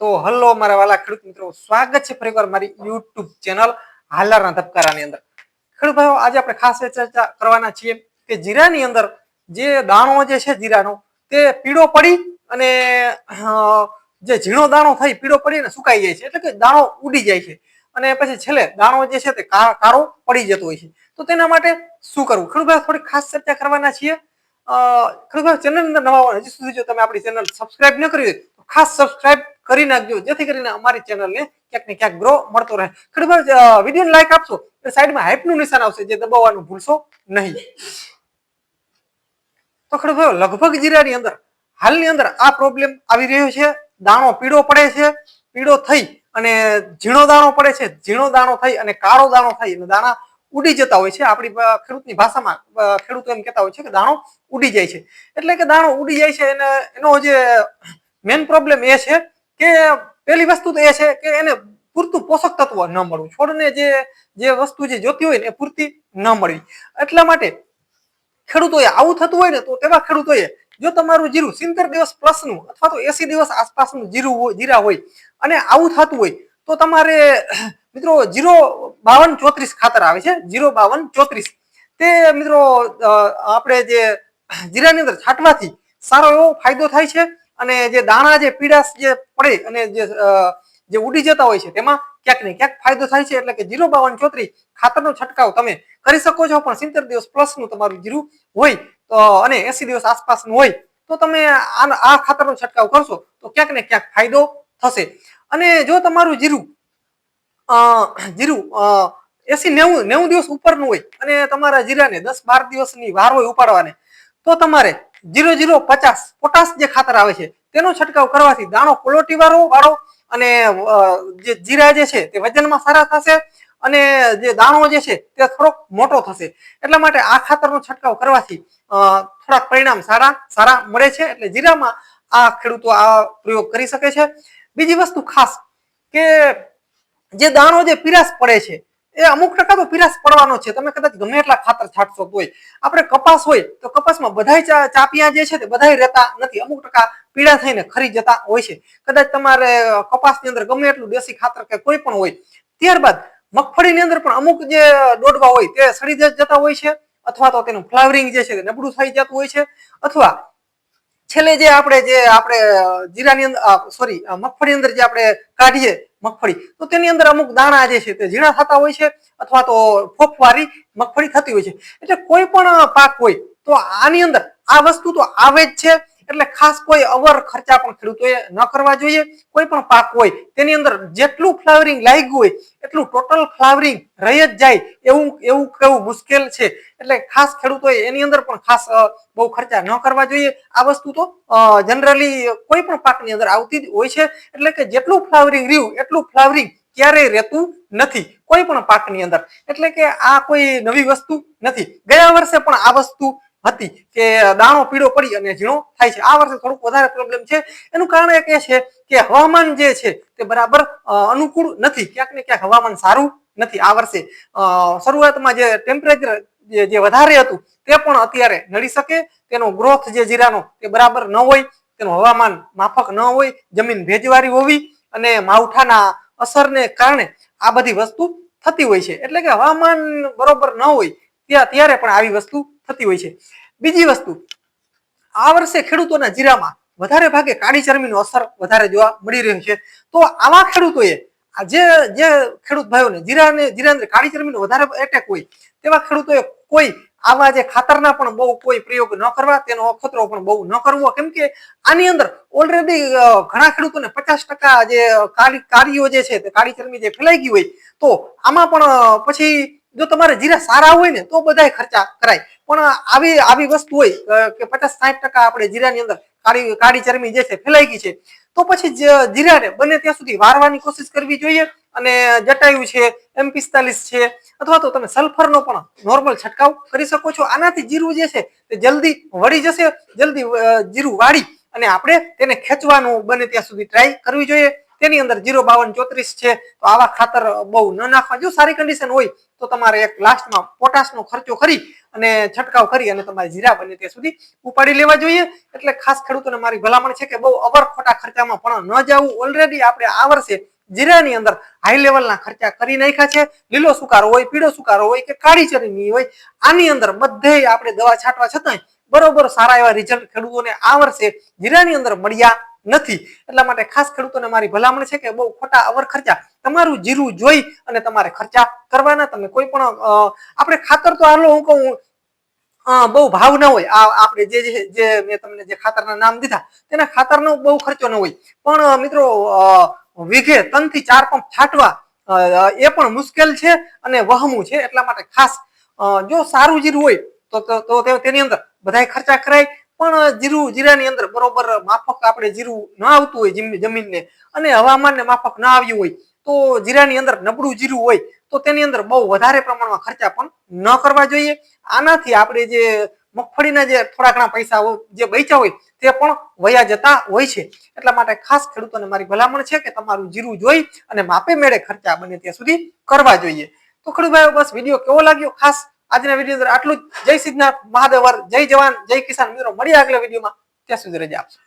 તો હલો મારા વાલા ખેડૂત મિત્રો, સ્વાગત છે ફરીવાર મારી યુટ્યુબ ચેનલ હાલારના ધબકારાની અંદર. ખેડૂત ભાઈઓ, આજે આપણે ખાસ ચર્ચા કરવાના છીએ કે જીરાની અંદર જે દાણો જે છે જીરાનો, તે પીળો પડી અને જે ઝીણો દાણો થઈ પીળો પડીને સુકાઈ જાય છે. એટલે કે દાણો ઉડી જાય છે. અને પછી છેલ્લે દાણો જે છે તે કાળો પડી જતો હોય છે. તો તેના માટે શું કરવું? ખેડૂત ભાઈ થોડી ખાસ ચર્ચા કરવાના છીએ. ખેડૂત ભાઈ ચેનલ અંદર નવા હજી સુધી જો તમે આપણી ચેનલ સબસ્ક્રાઇબ ન કરી હોય ખાસ સબસ્ક્રાઇબ કરી નાખજો. જેથી કરીને અમારી ચેનલને ક્યાંક ને ક્યાંક ગ્રો મળતો રહે. ખરેખર વિડીયોને લાઈક આપશો એટલે સાઈડમાં હાઈપનું નિશાન આવશે, જે દબાવવાનું ભૂલશો નહીં. તો ખરેખર લગભગ જીરાની અંદર, હાલની અંદર આ પ્રોબ્લેમ આવી રહ્યો છે. દાણો પીળો પડે છે, પીળો થઈ અને ઝીણો દાણો પડે છે. ઝીણો દાણો થઈ અને કાળો દાણો થઈ અને દાણા ઉડી જતા હોય છે. આપણી ખેડૂતની ભાષામાં ખેડૂતો એમ કહેતા હોય છે કે દાણો ઉડી જાય છે. એટલે કે દાણો ઉડી જાય છે અને એનો જે મેન પ્રોબ્લેમ એ છે કે પહેલી વસ્તુ તો એ છે કે એને પૂરતું પોષક તત્વ ન મળવું. છોડને જે જે વસ્તુ જે જોતી હોય ને એ પૂરતી ન મળવી. એટલા માટે ખેડૂતોએ આવું થતું હોય ને તો તેવા ખેડૂતોએ જો તમારું જીરું સિત્તેર દિવસ પ્લસનું અથવા તો એસી દિવસ આસપાસનું જીરું જીરા હોય અને આવું થતું હોય તો તમારે, મિત્રો, જીરો બાવન ચોત્રીસ ખાતર આવે છે. જીરો બાવન ચોત્રીસ. તે, મિત્રો આપણે જે જીરાની અંદર છાંટવાથી સારો એવો ફાયદો થાય છે. અને જે દાણા જે પીડાશ જે પડે અને જે જે ઉડી જતા હોય છે, તેમાં ક્યાંક ને ક્યાંક ફાયદો થાય છે, એટલે કે જીરો બાવન ચોત્રીસ ખાતરનો છંટકાવ તમે કરી શકો છો, પણ સિત્તેર દિવસ પ્લસનું તમારું જીરું હોય, તો, અને એસી દિવસ આસપાસનું હોય, તો તમે આ આ ખાતરનો છંટકાવ કરશો, તો ક્યાંક ને ક્યાંક ફાયદો થશે. અને જો તમારું જીરું જીરું એસી નેવું નેવું દિવસ ઉપરનું હોય, અને તમારા જીરાને દસ બાર દિવસની વાર હોય ઉપાડવાને તો તમારે જીરો જીરો પચાસ પોટાશ જે ખાતર આવે છે, તેનો છંટકાવ કરવાથી દાણો કોલોટી વાળો વાળો અને જે જીરા જે છે તે વજનમાં સારા થશે અને જે દાણો જે છે તે થોડોક મોટો થશે. એટલા માટે આ ખાતરનો છંટકાવ કરવાથી થોડાક પરિણામ સારા સારા મળે છે એટલે જીરામાં આ ખેડૂતો આ પ્રયોગ કરી શકે છે. બીજી વસ્તુ ખાસ કે જે દાણો જે પીરાશ પડે છે એ અમુક ટકા તો પીરાશ પડવાનો છે. તમે કદાચ ગમે એટલા ખાતર છાંટશો તોય. આપણે કપાસ હોય તો કપાસમાં બધા ચાપિયા જે છે તે બધા રહેતા નથી. અમુક ટકા પીળા થઈને ખરી જતા હોય છે. કદાચ તમારે કપાસની અંદર ગમે એટલું દેશી ખાતર કે કોઈ પણ હોય, ત્યારબાદ મગફળીની અંદર પણ અમુક જે દોડવા હોય તે સડી જતા હોય છે, અથવા તો તેનું ફ્લાવરિંગ જે છે તે નબળું થઈ જતું હોય છે, અથવા છેલ્લે જે આપણે જે આપણે જીરાની અંદર સોરી મગફળી અંદર જે આપણે કાઢીએ મગફળી, તો તેની અંદર અમુક દાણા જે છે તે ઝીણા થતા હોય છે અથવા તો ફોફવારી મગફળી થતી હોય છે. એટલે કોઈ પણ પાક હોય, તો આની અંદર આ વસ્તુ તો આવે જ છે. એટલે ખાસ કોઈ અવર ખર્ચા પણ ખેડૂતોએ ન કરવા જોઈએ, કોઈ પણ પાક હોય, તેની અંદર જેટલું ફ્લાવરિંગ લાગ્યું હોય, એટલું ટોટલ ફ્લાવરિંગ રહી જ જાય, એવું એવું કેવું મુશ્કેલ છે. એટલે ખાસ ખેડૂતોએ એની અંદર પણ ખાસ બહુ ખર્ચા ન કરવા જોઈએ. આ વસ્તુ તો જનરલી કોઈ પણ પાકની અંદર આવતી જ હોય છે. એટલે કે જેટલું ફ્લાવરિંગ રહ્યું, એટલું ફ્લાવરિંગ ક્યારેય રહેતું નથી, કોઈ પણ પાકની અંદર. એટલે કે આ કોઈ નવી વસ્તુ નથી. ગયા વર્ષે પણ આ વસ્તુ હતી કે દાણો પીળો પડી અને ઝીણો થાય છે. આ વર્ષે થોડુંક વધારે પ્રોબ્લેમ છે. એનું કારણ એ છે કે હવામાન જે છે તે બરાબર અનુકૂળ નથી. ક્યાંક ને ક્યાંક હવામાન સારું નથી. આ વર્ષે શરૂઆતમાં જે ટેમ્પરેચર જે વધારે હતું તે પણ અત્યારે નડી શકે. તેનો ગ્રોથ જે જીરાનો તે બરાબર ન હોય, તેનું હવામાન માફક ન હોય, જમીન ભેજવાળી હોવી અને માવઠાના અસરને કારણે આ બધી વસ્તુ થતી હોય છે. એટલે કે હવામાન બરોબર ન હોય, ત્યાં, ત્યારે પણ આવી વસ્તુ થતી હોય છે. બીજી વસ્તુ, આ વર્ષે ખેડૂતોના જીરામાં વધારે ભાગે કાળી ચરમીનો અસર વધારે જોવા મળી રહ્યો છે. તો આવા ખેડૂતોએ જે જે ખેડૂત ભાઈઓને જીરાને જીરા અંદર કાળી ચરમીનો વધારે એટેક હોય, તેવા ખેડૂતોએ કોઈ આવા જે ખાતરના પણ બહુ કોઈ પ્રયોગ ન કરવા, તેનો અખતરો પણ બહુ ન કરવો. કેમ કે આની અંદર ઓલરેડી ઘણા ખેડૂતોને પચાસ ટકા જે કાળી, કાળીઓ જે છે તે કાળી ચરમી જે ફેલાઈ ગઈ હોય, તો આમાં પણ પછી જો તમારે જીરા સારા હોય ને, તો બધાય ખર્ચા કરાય. પણ આવી આવી વસ્તુ હોય કે પચાસ સાઠ ટકા આપણે જીરાની અંદર કાળી કાળી ચરમી જે છે ફેલાઈ ગઈ છે, તો પછી જીરાને બને ત્યાં સુધી વારવાની કોશિશ કરવી જોઈએ અને જટાયુ છે, એમ પિસ્તાલીસ છે, અથવા તો તમે સલ્ફરનો પણ નોર્મલ છંટકાવ કરી શકો છો. આનાથી જીરું જે છે તે જલ્દી વળી જશે, જલ્દી જીરું વાળી અને આપણે તેને ખેંચવાનું બને ત્યાં સુધી ટ્રાય કરવી જોઈએ. તેની અંદર જીરો બાવન ચોત્રીસ છે, તો આવા ખાતર બહુ ન નાખવા. જો સારી કન્ડિશન હોય તો તમારે એક લાસ્ટમાં પોટાશનો ખર્ચો કરી અને છંટકાવ કરી અને તમારે જીરા બને ત્યાં સુધી ઉપાડી લેવા જોઈએ. એટલે ખાસ ખેડૂતોને મારી ભલામણ છે કે બહુ અવર ખોટા ખર્ચામાં પણ ન જવું. ઓલરેડી આપણે આ વર્ષે જીરાની અંદર હાઈ લેવલના ખર્ચા કરી નાખ્યા છે. લીલો સુકારો હોય, પીળો સુકારો હોય કે કાળી ચરણી હોય, આની અંદર બધે આપણે દવા છાંટવા છતાંય બરોબર સારા એવા રિઝલ્ટ ખેડૂતોને આ વર્ષે જીરાની અંદર મળ્યા નથી. એટલા માટે ખાસ ખેડૂતોને મારી ભલામણ છે કે બહુ ખોટા અવર ખર્ચા તમારું જીરું જોઈ અને તમારે ખર્ચા કરવાના. તમે કોઈ પણ આપણે ખાતર તો હાલો હું કહું બહુ ભાવ ના હોય. આ આપણે જે, જે- મેં તમને જે ખાતરના નામ દીધા, તેના ખાતરનો બહુ ખર્ચો ન હોય. પણ મિત્રો વીઘે ત્રણથી ચાર પંપ છાંટવા એ પણ મુશ્કેલ છે અને વહમું છે. એટલા માટે ખાસ જો સારું જીરું હોય તો, તેની અંદર બધાય ખર્ચા કરાય પણ જીરું, જીરાની અંદર બરોબર માફક આપણે જીરું ન આવતું હોય જમીનને, અને હવામાનને માફક ન આવ્યું હોય, તો જીરાની અંદર નબળું જીરું હોય, તો તેની અંદર બહુ વધારે પ્રમાણમાં ખર્ચા પણ ન કરવા જોઈએ. આનાથી આપણે જે મગફળીના જે થોડા ઘણા પૈસા જે બચ્યા હોય, તે પણ વયા જતા હોય છે. એટલા માટે ખાસ ખેડૂતોને મારી ભલામણ છે કે તમારું જીરું જોઈ અને માપે મેળે ખર્ચા બને ત્યાં સુધી કરવા જોઈએ. તો ખેડૂત બસ વીડિયો કેવો લાગ્યો? ખાસ આજના વીડિયો અંદર આટલું જ. જય સિદ્ધનાથ મહાદેવર જય જવાન, જય કિસાન. મિત્રો, મળીએ આગલા વિડીયોમાં ત્યાં સુધી રજા આપશો.